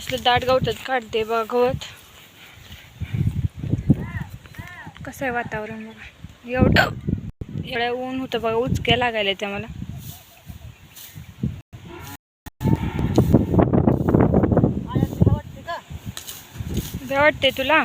कसलं दाट गवतात काढते बघ गवत. कसं आहे वातावरण बघा. एवढं एवढं ऊन होतं बघा उचक्या लागायला त्या मला. आळ्यात वाटते का वाटते तुला?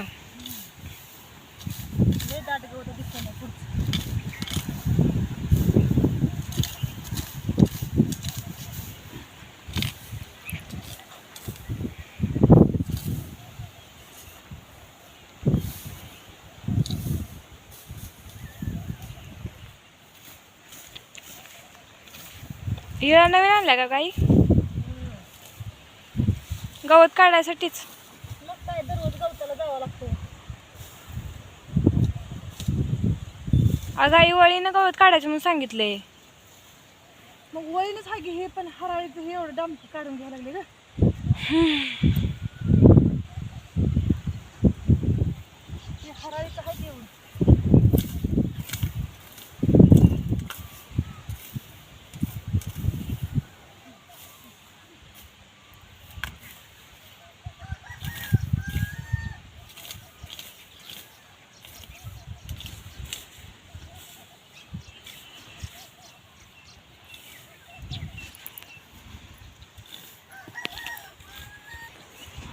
हिरा नवीन आणला का काही? गवत काढायसाठीच. मग काय दररोज गवताला जावं लागतं. अगं आई वळीनं गवत काढायचं म्हणून सांगितलंय. मग वळीनच हा हे पण हराळीचं हे एवढं डांब काढून घ्यायला लागले ग.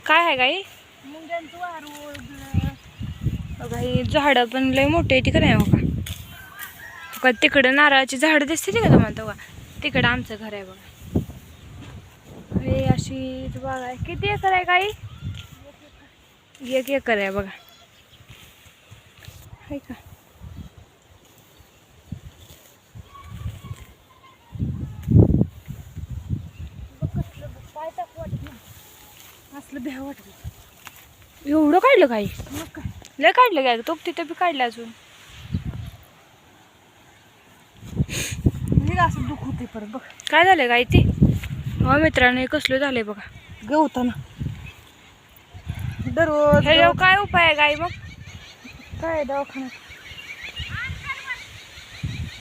काय आहे गाई? मुंग्यांचं वारू बघा झाडं पण लय मोठी आहे ती नाही हो का? बघा तिकडं नारळाची झाडं दिसते का तुम्हाला का तिकडं आमचं घर आहे बघा. हे अशी बाग आहे. किती एकर आहे गाई? एक एकर. आहे बघा. आहे का कसलं काय टाकू वाटत नाही असलं भ्या. एवढं काढलं काही मग काय? लय काढलं काय तो तिथं बी काढलं अजून. असं दुःख होते परत बघ. काय झालं गाई ते हो मित्रांनो हे कसलं झालंय बघा. गवताना. दररोज हे काय उपाय आहे गाई मग? काय दवाखान्यात?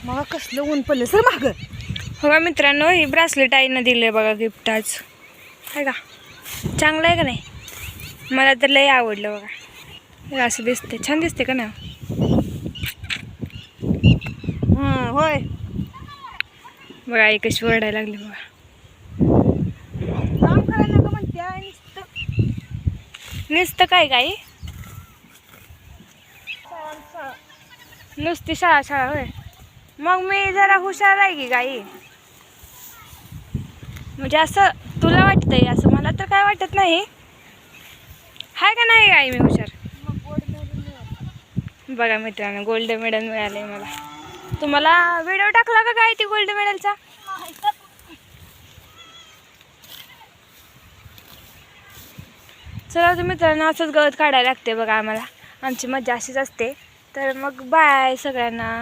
मग कसलं ऊन पडलं सर माग. हो मित्रांनो ही ब्रासलेट आईनं दिले बघा गिफ्ट आज. आहे का? चांगलं आहे का नाही? मला तर लय आवडलं बघा. हे असं दिसते छान दिसते का ना होय. बघा आई कशी ओरडायला लागली बघा. काम करायला नका म्हणते आणि नुसतं. नुसतं काय शाळा. नुसती शाळा शाळा होय. मग मी जरा हुशार आहे की गाई म्हणजे असं तुला वाटतंय असं मला तर काय वाटत नाही. हाय का नाही गाई मी हुशार? बघा मित्रांनो गोल्ड मेडल मिळाले मला. तुम्हाला व्हिडिओ टाकला का काय ती गोल्ड मेडलचा चला तर मित्रांनो असंच गवत काढायला लागते बघा आम्हाला. आमची मजा अशीच असते. तर मग बाय सगळ्यांना.